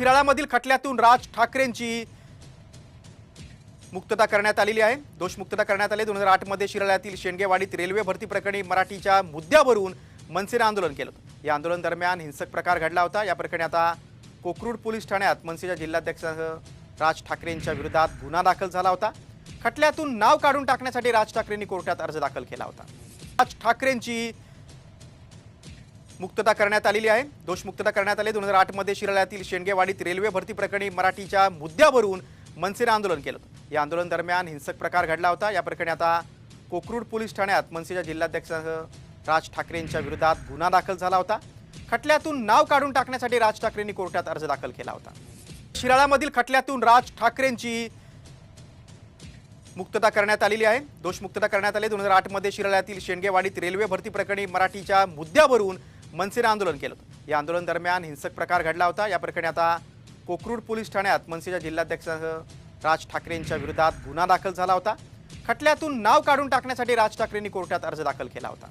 शिराळामधील खटल्यातून राज ठाकरेंची मुक्तता करण्यात आलेली आहे. दोषमुक्तता करण्यात आली. दोन हजार आठमध्ये शिराळ्यातील शेंडगेवाडीत रेल्वे भरती प्रकरणी मराठीच्या मुद्द्यावरून मनसेने आंदोलन केलं या आंदोलन दरम्यान हिंसक प्रकार घडला होता. या प्रकरणी आता कोकरूड पोलीस ठाण्यात मनसेच्या जिल्हाध्यक्षासह राज ठाकरेंच्या विरोधात गुन्हा दाखल झाला होता. खटल्यातून नाव काढून टाकण्यासाठी राज ठाकरेंनी कोर्टात अर्ज दाखल केला होता. राज ठाकरेंची मुक्तता करण्यात आलेली आहे. दोषमुक्तता करण्यात आली. दोन हजार आठमध्ये शिराळ्यातील शेंडगेवाडीत रेल्वे भरती प्रकरणी मराठीच्या मुद्द्यावरून मनसेनं आंदोलन केलं या आंदोलन दरम्यान हिंसक प्रकार घडला होता. या प्रकरणी आता कोकरूड पोलीस ठाण्यात मनसेच्या जिल्हाध्यक्षासह राज ठाकरेंच्या विरोधात गुन्हा दाखल झाला होता. खटल्यातून नाव काढून टाकण्यासाठी राज ठाकरेंनी कोर्टात अर्ज दाखल केला होता. शिराळामधील खटल्यातून राज ठाकरेंची मुक्तता करण्यात आलेली आहे. दोषमुक्तता करण्यात आली. दोन हजार आठमध्ये शिराळ्यातील शेंडगेवाडीत रेल्वे भरती प्रकरणी मराठीच्या मुद्द्यावरून मनसेने आंदोलन केलं होतं. या आंदोलन दरम्यान हिंसक प्रकार घडला होता. या प्रकरणी आता कोकरूड पोलीस ठाण्यात मनसेच्या जिल्हाध्यक्षासह राज ठाकरेंच्या विरोधात गुन्हा दाखल झाला होता. खटल्यातून नाव काढून टाकण्यासाठी राज ठाकरेंनी कोर्टात अर्ज दाखल केला होता.